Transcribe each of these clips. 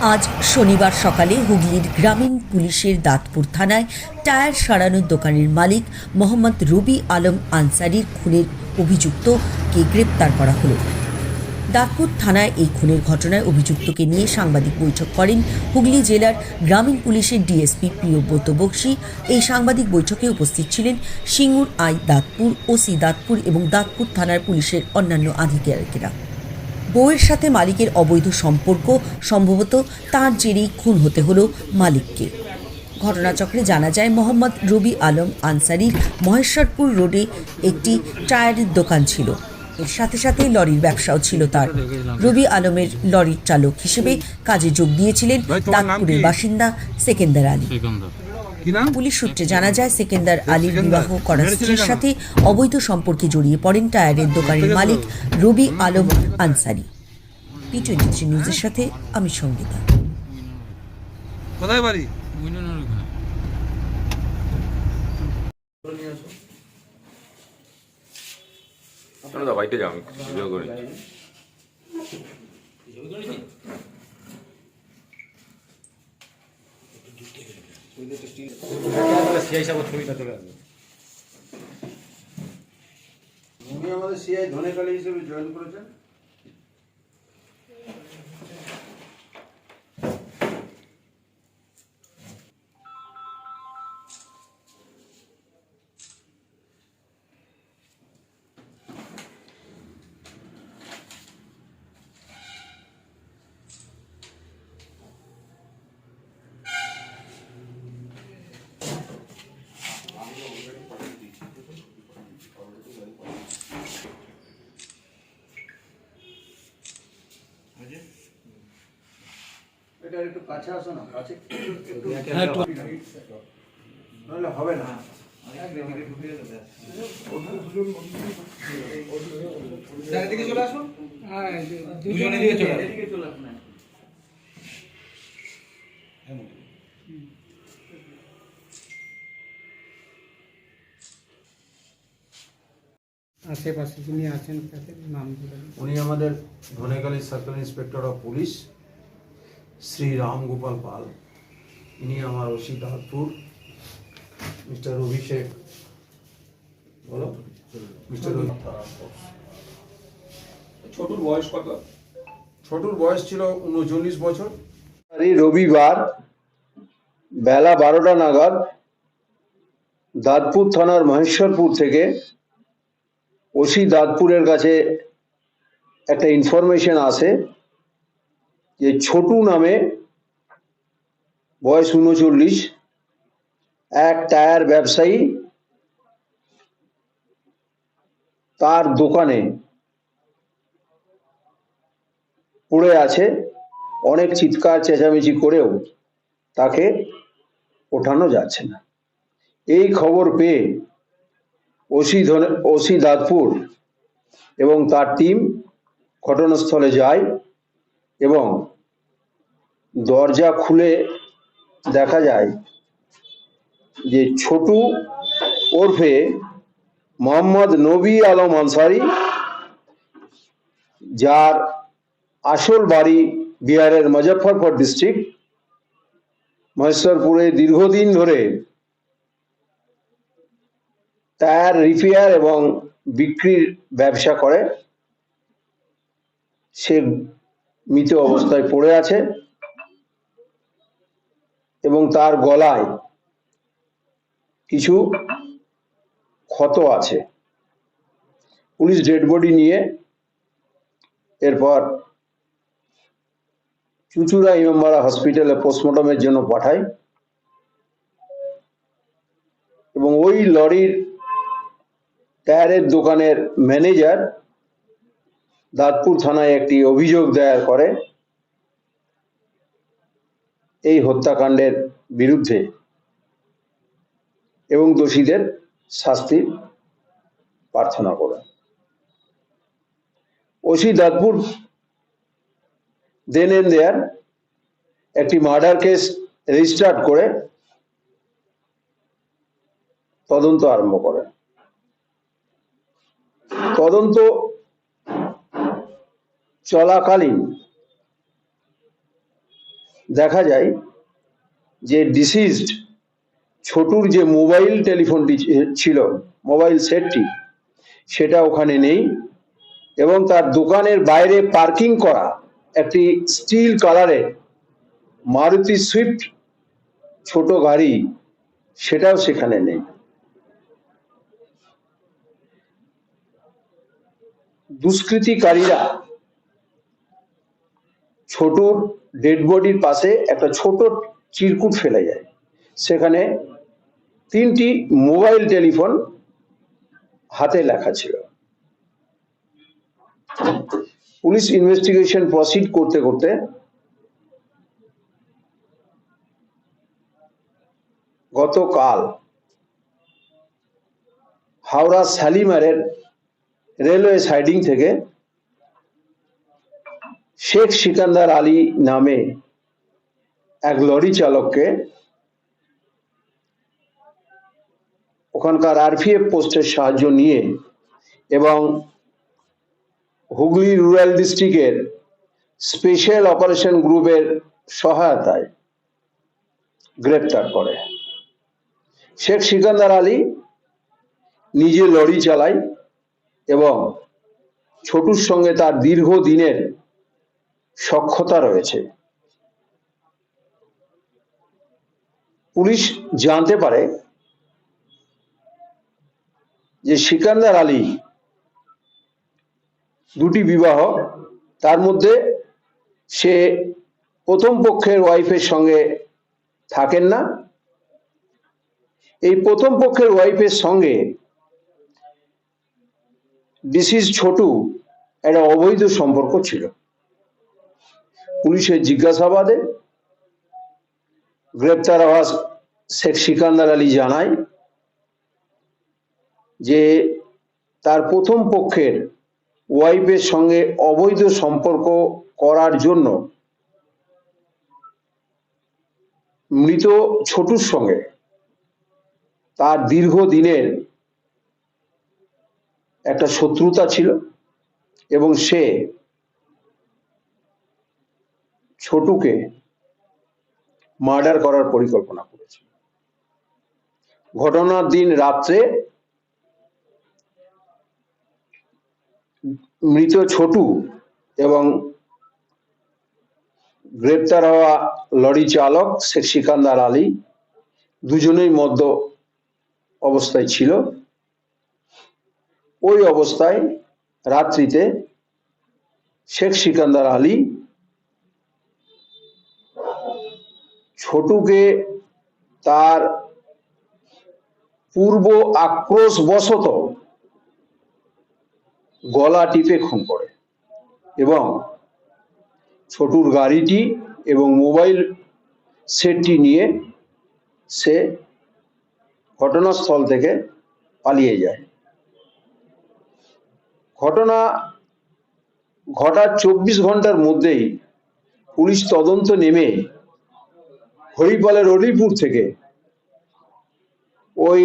আজ শনিবার সকালে হুগলির গ্রামীণ পুলিশের দাঁতপুর থানায় টায়ার সারানোর দোকানের মালিক মোহাম্মদ রবি আলম আনসারির খুনের অভিযুক্তকে গ্রেপ্তার করা হলো। দাঁতপুর থানায় এই খুনের ঘটনায় অভিযুক্তকে নিয়ে সাংবাদিক বৈঠক করেন হুগলি জেলার গ্রামীণ পুলিশের ডিএসপি প্রিয়ব্রত বক্সি এই সাংবাদিক বৈঠকে উপস্থিত ছিলেন সিঙ্গুর আই দাঁতপুর, ওসি দাঁতপুর এবং দাঁতপুর থানার পুলিশের অন্যান্য আধিকারিকেরা। বউয়ের সাথে মালিকের অবৈধ সম্পর্ক সম্ভবত তার জেরেই খুন হতে হলো মালিককে। ঘটনাচক্রে জানা যায় মোহাম্মদ রবি আলম আনসারির মহেশ্বরপুর রোডে একটি টায়ারের দোকান ছিল। এর সাথে সাথে লরির ব্যবসাও ছিল তার। রবি আলমের লরির চালক হিসেবে কাজে যোগ দিয়েছিলেন কি? বাসিন্দা সেকেন্দার আলী। পুলিশ সূত্রে জানা যায় সেকেন্দার আলীর বিবাহ করা স্ত্রীর সাথে অবৈধ সম্পর্কে জড়িয়ে পড়েন টায়ারের দোকানের মালিক Rabi Alam Ansari. T twenty three নিউজের সাথে আমি সঙ্গীতা। কোথায় বাড়ি? বাড়িতে যাও আমি ভিডিও করি। উনি আমাদের সিআই ধনেকালী হিসেবে জয়েন করেছেন এটা একটু কাছে আসো না কাছে নাহলে হবে না। এদিকে চলে আসুন দুজনে দিকে চলে এদিকে চলে আসুন আশেপাশে যিনি আছেন তাদের নাম উনি আমাদের Dhaniakhali circle inspector of police. Shri Ram Gopal Pal ইনি আমার ওসি দাঁতপুর মিস্টার অভিষেক বলো? মিস্টার ছোটুর বয়স কত? ছোটুর বয়স ছিল উনচল্লিশ বছর। এই রবিবার বেলা বারোটা নাগাদ দাঁতপুর থানার মহেশ্বরপুর থেকে ওসি দাঁতপুরের কাছে একটা ইনফরমেশন আসে। যে ছোটু নামে বয়স উনচল্লিশ, এক টায়ার ব্যবসায়ী তার দোকানে পড়ে আছে, অনেক চিৎকার, চেঁচামেচি করেও তাকে ওঠানো যাচ্ছে না। এই খবর পেয়ে ওসি ওসি দাঁতপুর এবং তার টিম ঘটনাস্থলে যায়। এবং দরজা খুলে দেখা যায় যে ছোটু ওরফে মোহাম্মদ নবী আলম আনসারি, যার আসল বাড়ি বিহারের মুজফ্ফরপুর ডিস্ট্রিক্ট মহেশ্বরপুরে দীর্ঘদিন ধরে টায়ার রিপেয়ার এবং বিক্রির ব্যবসা করে। সে মৃত অবস্থায় পড়ে আছে এবং তার গলায় কিছু ক্ষত আছে। পুলিশ ডেড বডি নিয়ে এরপর চুচুড়া ইমামবাড়া হসপিটালে পোস্টমর্টমের জন্য পাঠায় এবং ওই লরির টায়ারের দোকানের ম্যানেজার দাঁতপুর থানায় একটি অভিযোগ দায়ের করে। এই হত্যাকাণ্ডের বিরুদ্ধে এবং দোষীদের শাস্তির প্রার্থনা করে। ওসি দাঁতপুর দেন এন দেয়ার একটি মার্ডার কেস রেজিস্টার্ড করে তদন্ত আরম্ভ করেন তদন্ত চলাকালীন দেখা যায় যে ডিসিজড ছোটুর যে মোবাইল টেলিফোনটি ছিল মোবাইল সেটটি সেটা ওখানে নেই এবং তার দোকানের বাইরে পার্কিং করা একটি স্টিল কালারের মারুতি সুইফট ছোট গাড়ি, সেটাও সেখানে নেই। দুষ্কৃতিকারীরা ছোটর ডেড বডির পাশে একটা ছোট চিরকুট ফেলে যায়। সেখানে তিনটি মোবাইল টেলিফোন হাতে লেখা ছিল। পুলিশ ইনভেস্টিগেশন প্রসিড করতে করতে গতকাল হাওড়া শালিমারের রেলওয়ে সাইডিং থেকে শেখ সিকান্দার আলী নামে এক লরি চালককে ওখানকার আরপিএফ পোস্টের সাহায্য নিয়ে এবং হুগলি রুরাল ডিস্ট্রিক্টের স্পেশাল অপারেশন গ্রুপের সহায়তায় গ্রেপ্তার করে। শেখ সিকান্দার আলী নিজে লরি চালায় এবং ছোটুর সঙ্গে তার দীর্ঘদিনের সক্ষতা রয়েছে। পুলিশ জানতে পারে যে সিকান্দার আলী দুটি বিবাহ, তার মধ্যে সে প্রথম পক্ষের ওয়াইফের সঙ্গে থাকেন না। এই প্রথম পক্ষের ওয়াইফের সঙ্গে ডিসিজ ছোটু একটা অবৈধ সম্পর্ক ছিল। পুলিশের জিজ্ঞাসাবাদে গ্রেপ্তার হওয়া শেখ সিকান্দার আলী জানায় যে তার প্রথম পক্ষের ওয়াইফের সঙ্গে অবৈধ সম্পর্ক করার জন্য মৃত ছোটুর সঙ্গে তার দীর্ঘদিনের একটা শত্রুতা ছিল এবং সে ছোটুকে মার্ডার করার পরিকল্পনা করেছে। ঘটনার দিন রাত্রে মৃত ছোটু এবং গ্রেপ্তার হওয়া লরি চালক শেখ সিকান্দার আলী দুজনেই মদ্য অবস্থায় ছিল। ওই অবস্থায় রাত্রিতে শেখ সিকান্দার আলী ছোটুকে তার পূর্ব আক্রোশ বশত গলা টিপে খুন করে এবং ছোটুর গাড়িটি এবং মোবাইল সেটটি নিয়ে সে ঘটনাস্থল থেকে পালিয়ে যায়। ঘটনা ঘটার চব্বিশ ঘণ্টার মধ্যেই পুলিশ তদন্ত নেমে হরিপালের অলিপুর থেকে ওই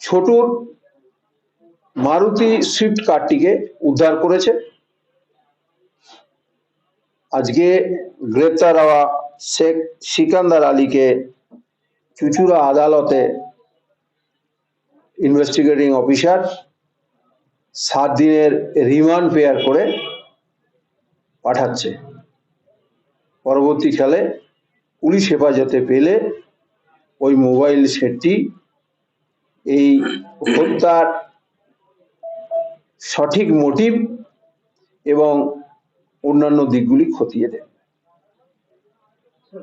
ছোটুর মারুতি সুইফট কারটিকে উদ্ধার করেছে। আজকে গ্রেপ্তার হওয়া শেখ সিকান্দার আলীকে চুচুড়া আদালতে ইনভেস্টিগেটিং অফিসার সাত দিনের রিমান্ড পেয়ার করে পাঠাচ্ছে। পরবর্তী খেলে পুলিশ হেফাজতে পেলে ওই মোবাইল সেটটি এই হত্যার সঠিক মোটিভ এবং অন্যান্য দিকগুলি খতিয়ে দেবে